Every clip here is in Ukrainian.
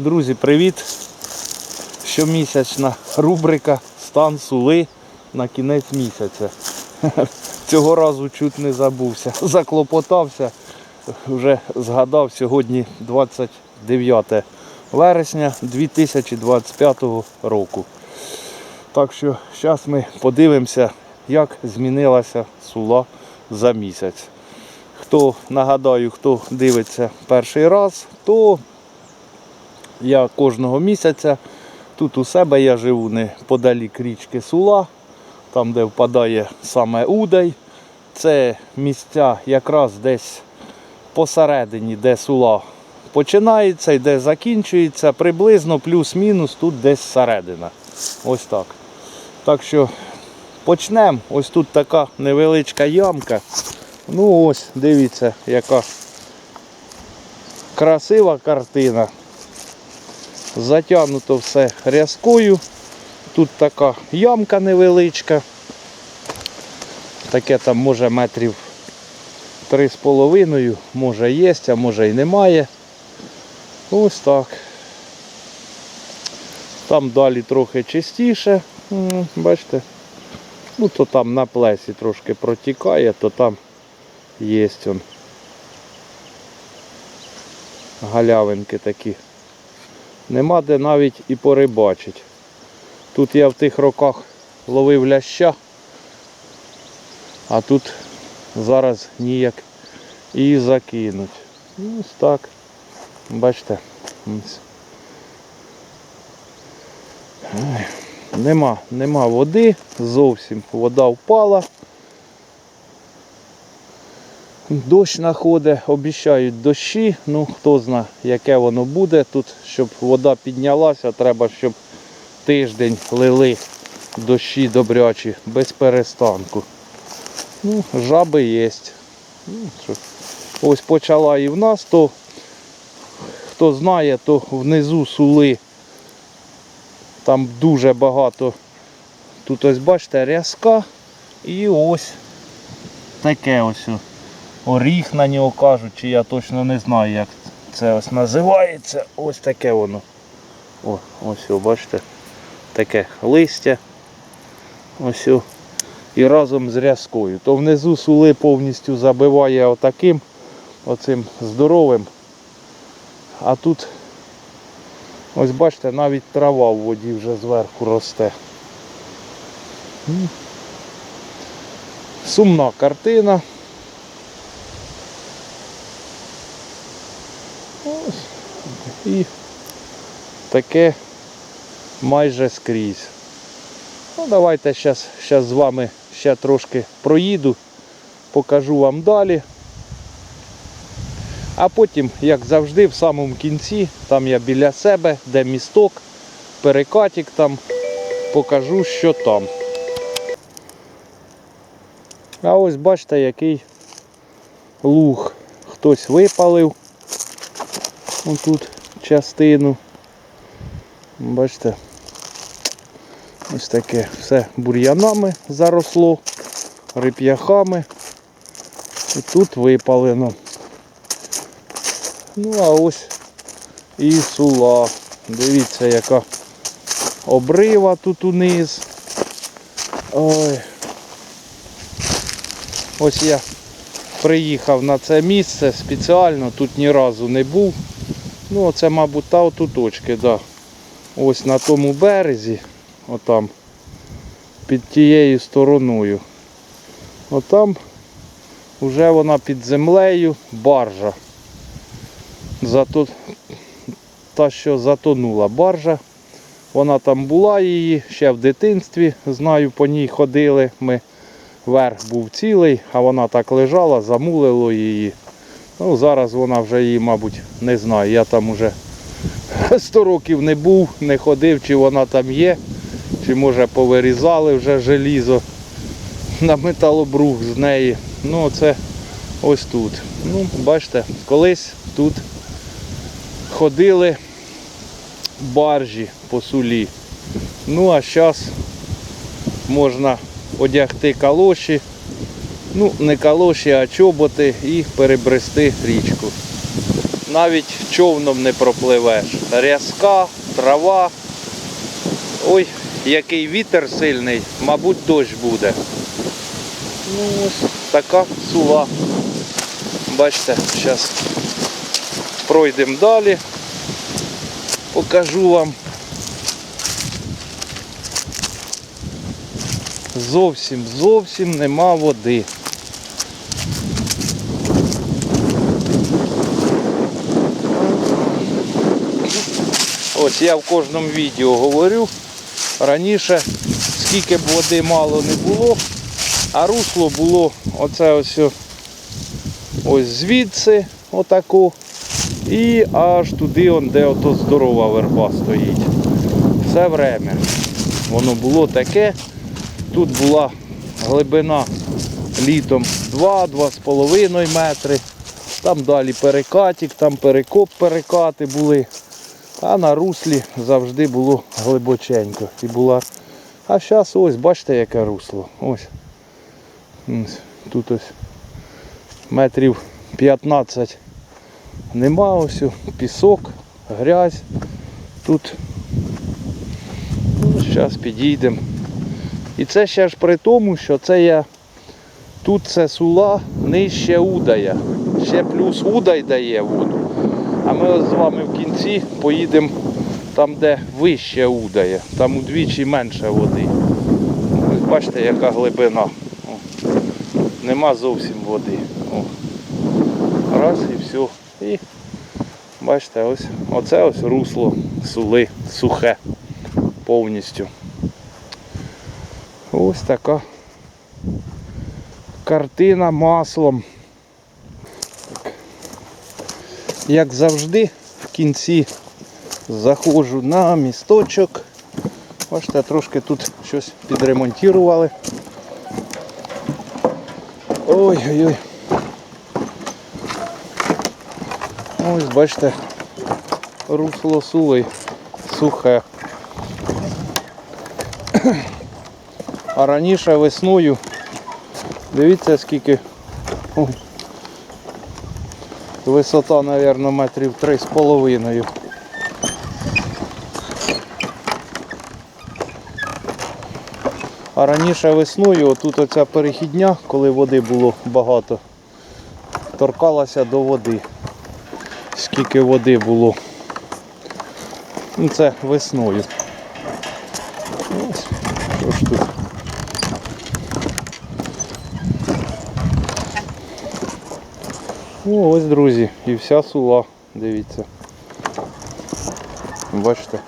Друзі, привіт! Щомісячна рубрика Стан сули на кінець місяця. Цього разу чуть не забувся. Заклопотався, вже згадав сьогодні 29 вересня 2025 року. Так що зараз ми подивимося, як змінилася сула за місяць. Хто нагадаю, хто дивиться перший раз, то я кожного місяця тут у себе я живу неподалік річки Сула, там де впадає саме Удай. Це місця якраз десь посередині, де сула починається і де закінчується, приблизно плюс-мінус тут десь середина. Ось так. Так що почнемо. Ось тут така невеличка ямка. Ну ось, дивіться, яка красива картина. Затягнуто все рязкою. Тут така ямка невеличка. Таке там може метрів три з половиною, може є, а може і немає. Ось так. Там далі трохи чистіше. Бачите? Ну то там на плесі трошки протікає, то там є он. Галявинки такі. Нема де навіть і порибачить. Тут я в тих роках ловив ляща, а тут зараз ніяк і закинуть. Ну, Ось так. Бачите. Нема, нема води, зовсім вода впала. Дощ находить, обіцяють дощі, ну хто знає, яке воно буде. Тут, щоб вода піднялася, треба, щоб тиждень лили дощі добрячі, без перестанку. Ну, жаби є. Ну. Ось почала і в нас, то хто знає, то внизу сули. Там дуже багато. Тут ось бачите, рязка і ось таке ось. Оріх на нього кажуть, чи я точно не знаю, як це ось називається. Ось таке воно. О, ось, о, бачите, таке листя. Ось. о. І разом з рязкою. То внизу сули повністю забиває отаким, оцим здоровим. А тут, ось бачите, навіть трава в воді вже зверху росте. Сумна картина. І таке майже скрізь. Ну, давайте зараз з вами ще трошки проїду, покажу вам далі. А потім, як завжди, в самому кінці, там я біля себе, де місток, перекатик там, покажу, що там. А ось бачите, який луг хтось випалив. Отут частину. Бачите, ось таке все бур'янами заросло, рип'яхами. І тут випалено. Ну а ось і сула. Дивіться, яка обрива тут униз. Ой. Ось я приїхав на це місце спеціально, тут ні разу не був. Ну, це, мабуть, та отуточки, да. Ось на тому березі, отам, під тією стороною. Отам вже вона під землею баржа. Зато та, що затонула баржа. Вона там була її ще в дитинстві, знаю, по ній ходили. Ми верх був цілий, а вона так лежала, замулило її. Ну, зараз вона вже її, мабуть, не знаю. Я там уже 100 років не був, не ходив, чи вона там є, чи може повирізали вже желізо на металобрух з неї. Ну це ось тут. Ну, бачите, колись тут ходили баржі по сулі. Ну а зараз можна одягти калоші. Ну, не калоші, а чоботи і перебрести річку. навіть човном не пропливеш. Рязка, трава. Ой, який вітер сильний, мабуть, дощ буде. Ну ось така сула. Бачите, зараз пройдемо далі. Покажу вам. Зовсім, зовсім нема води. Ось я в кожному відео говорю. Раніше скільки б води мало не було, а русло було оце ось, ось звідси, отаку, і аж туди, он, де ото здорова верба стоїть. Все время. Воно було таке. Тут була глибина літом 2-2,5 метри. Там далі перекатик, там перекоп перекати були. А на руслі завжди було глибоченько. І була... А зараз ось, бачите, яке русло. Ось. Тут ось метрів 15 нема ось. Пісок, грязь. Тут зараз підійдемо. І це ще ж при тому, що це я тут це сула нижче удая. Ще плюс удай дає воду. А ми з вами в кінці поїдемо там, де вище удає. Там удвічі менше води. Ось бачите, яка глибина. О. Нема зовсім води. О. Раз і все. І бачите, ось оце ось русло сули сухе повністю. Ось така картина маслом. Так. Як завжди, в кінці заходжу на місточок. Бачите, трошки тут щось підремонтували. Ой-ой-ой. Ось бачите, русло сули сухе. А раніше весною, дивіться скільки о, висота, мабуть, метрів три з половиною. А раніше весною, отут оця перехідня, коли води було багато, торкалася до води. Скільки води було. Ну, Це весною. Ось, що ж тут. О, ось, друзі, і вся сула, дивіться. Бачите.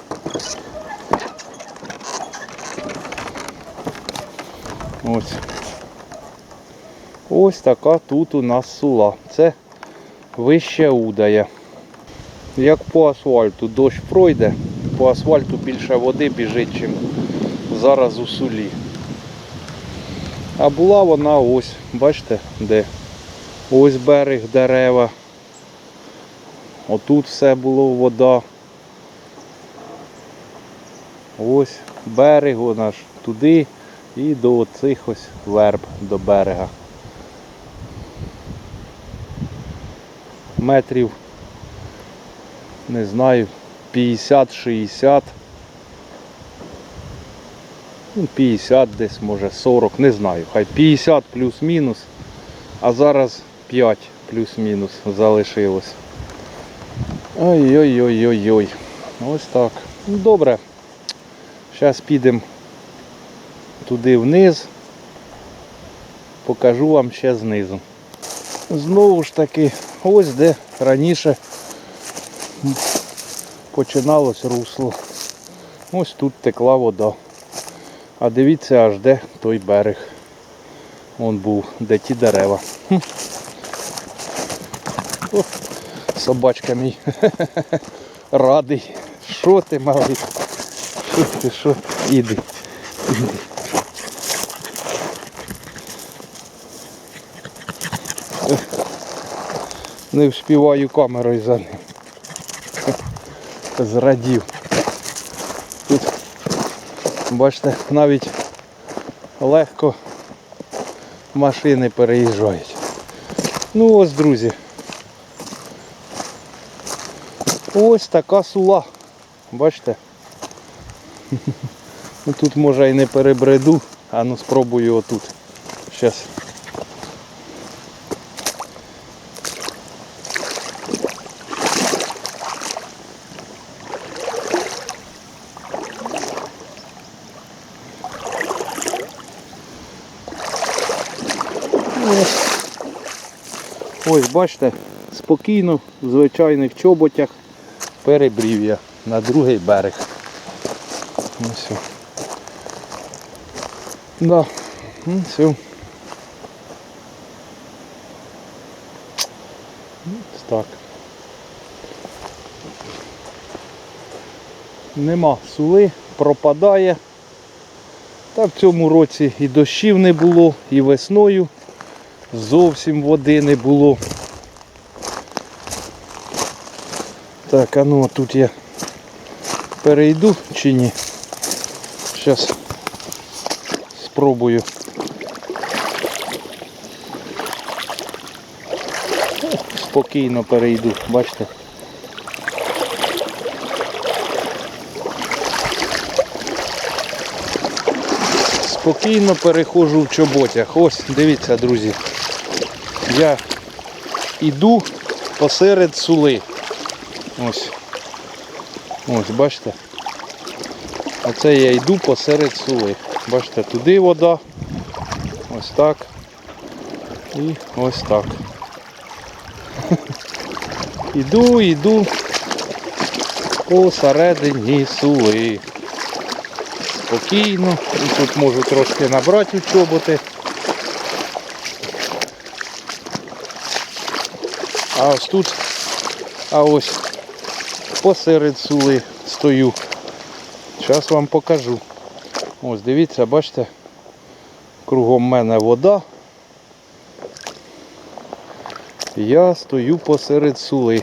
Ось. Ось така тут у нас сула. Це вище удає. Як по асфальту дощ пройде, по асфальту більше води біжить, ніж зараз у сулі. А була вона ось, бачите, де? Ось берег дерева. Отут все було вода. Ось берег ж туди і до оцих ось верб до берега. Метрів, не знаю, 50-60. Ну, 50 десь, може 40, не знаю. Хай 50 плюс-мінус. А зараз 5 плюс-мінус залишилось. Ой-ой-ой-ой-ой. Ось так. Ну, добре. Зараз підемо туди вниз. Покажу вам ще знизу. Знову ж таки, ось де раніше починалось русло. Ось тут текла вода. А дивіться аж де той берег. Вон був, де ті дерева. О, собачка мій. Радий. Що ти малий? Що ти, що? Іди. Іди. Не вспіваю камерою за ним. Зрадів. Тут, бачите, навіть легко машини переїжджають. Ну ось, друзі. Ось така сула. Бачите? Ну, Тут може і не перебреду, а ну спробую отут. Ось. Ось бачите, спокійно в звичайних чоботях перебрів я на другий берег. Ну все. Да. Ну, все. Ось так. Нема сули, пропадає. Та в цьому році і дощів не було, і весною зовсім води не було. Так, а ну тут я перейду чи ні? Зараз спробую. Спокійно перейду, бачите? Спокійно переходжу в чоботях. Ось, дивіться, друзі. Я іду посеред сули. Ось. Ось, бачите? Оце я йду посеред сули. Бачите, туди вода. Ось так. І ось так. Іду, іду посередині сули. Спокійно. І тут можу трошки набрати у чоботи. А ось тут, а ось посеред сули стою. Зараз вам покажу. Ось дивіться, бачите, кругом мене вода. Я стою посеред сули.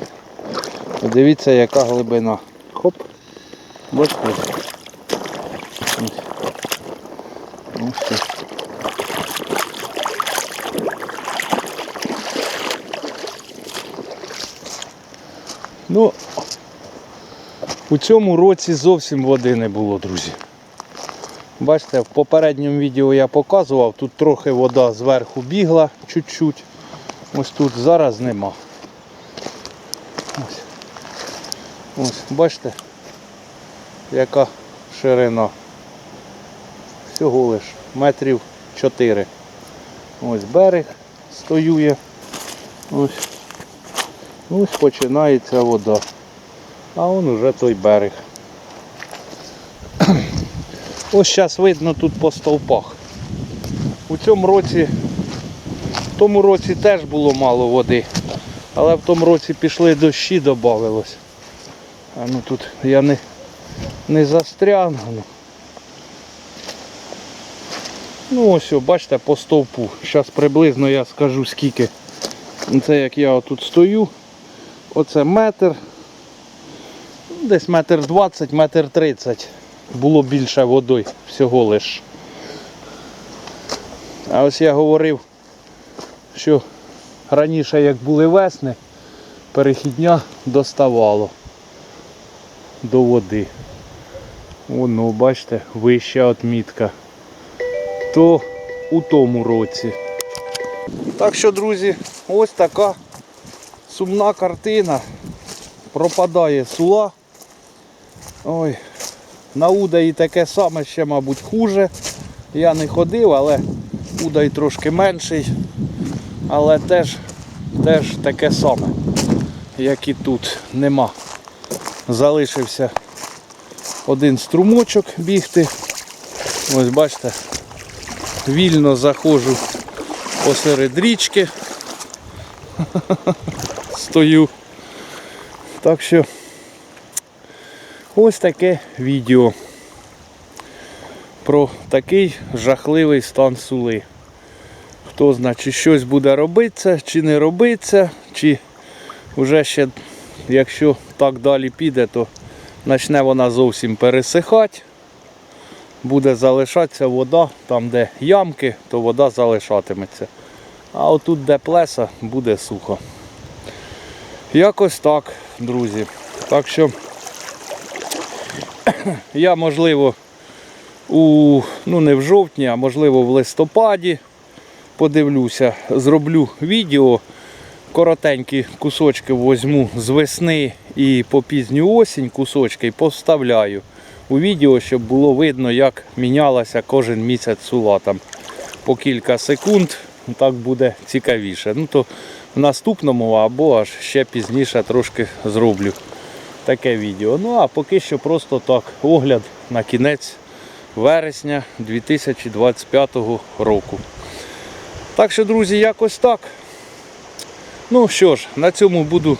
Дивіться, яка глибина. Хоп. Бачите? Ось. Ну, у цьому році зовсім води не було, друзі. Бачите, в попередньому відео я показував, тут трохи вода зверху бігла чуть-чуть. Ось тут зараз нема. Ось. Ось, бачите, яка ширина. Всього лиш метрів 4. Ось берег стою я. Ось. Ось починається вода. А он уже той берег. Ось зараз видно тут по стовпах. У цьому році, в тому році теж було мало води, але в тому році пішли дощі, додавилось. А ну тут я не, не застрягну. Ну ось, о, бачите, по стовпу. Зараз приблизно я скажу скільки. Це як я тут стою. Оце метр. Десь метр двадцять, метр тридцять. Було більше води всього лиш. А ось я говорив, що раніше як були весни, перехідня доставало до води. Воно, бачите, вища отмітка. То у тому році. Так що, друзі, ось така сумна картина. Пропадає сула. Ой, на Удаї таке саме ще, мабуть, хуже. Я не ходив, але Удай трошки менший. Але теж, теж таке саме, як і тут. Нема. Залишився один струмочок бігти. Ось бачите, вільно заходжу посеред річки. Стою. Так що ось таке відео про такий жахливий стан сули. Хто значить щось буде робитися, чи не робиться, чи вже ще, якщо так далі піде, то почне вона зовсім пересихати. Буде залишатися вода, там де ямки, то вода залишатиметься. А отут, де плеса, буде сухо. Якось так, друзі. Так що я, можливо, у, ну не в жовтні, а можливо в листопаді подивлюся, зроблю відео. Коротенькі кусочки возьму з весни і по пізню осінь кусочки і поставляю у відео, щоб було видно, як мінялася кожен місяць сула там по кілька секунд. Так буде цікавіше. Ну то в наступному або аж ще пізніше трошки зроблю таке відео. Ну а поки що просто так огляд на кінець вересня 2025 року. Так що, друзі, якось так. Ну що ж, на цьому буду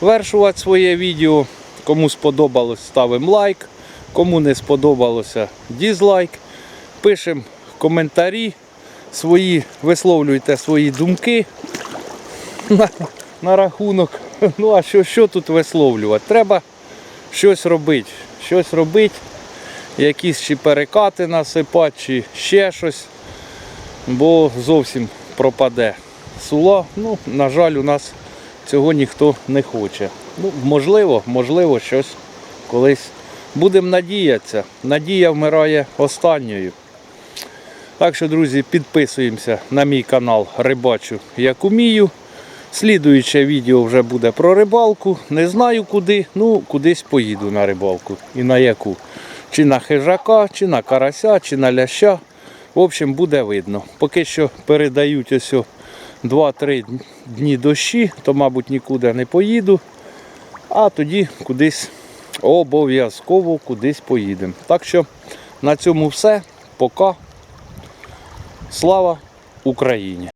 завершувати своє відео. Кому сподобалось, ставимо лайк. Кому не сподобалося, дізлайк. Пишемо коментарі свої, висловлюйте свої думки на, на рахунок. Ну а що, що тут висловлювати? Треба щось робити. Щось робити, якісь чи перекати насипати, чи ще щось, бо зовсім пропаде сула. Ну, на жаль, у нас цього ніхто не хоче. Ну, можливо, можливо, щось колись. Будемо надіятися. Надія вмирає останньою. Так що, друзі, підписуємося на мій канал Рибачу як умію. Слідуюче відео вже буде про рибалку. Не знаю куди, ну кудись поїду на рибалку. І на яку. Чи на хижака, чи на карася, чи на ляща. В общем, буде видно. Поки що передають ось 2-3 дні дощі, то, мабуть, нікуди не поїду. А тоді кудись обов'язково кудись поїдемо. Так що на цьому все. Пока. Слава Україні!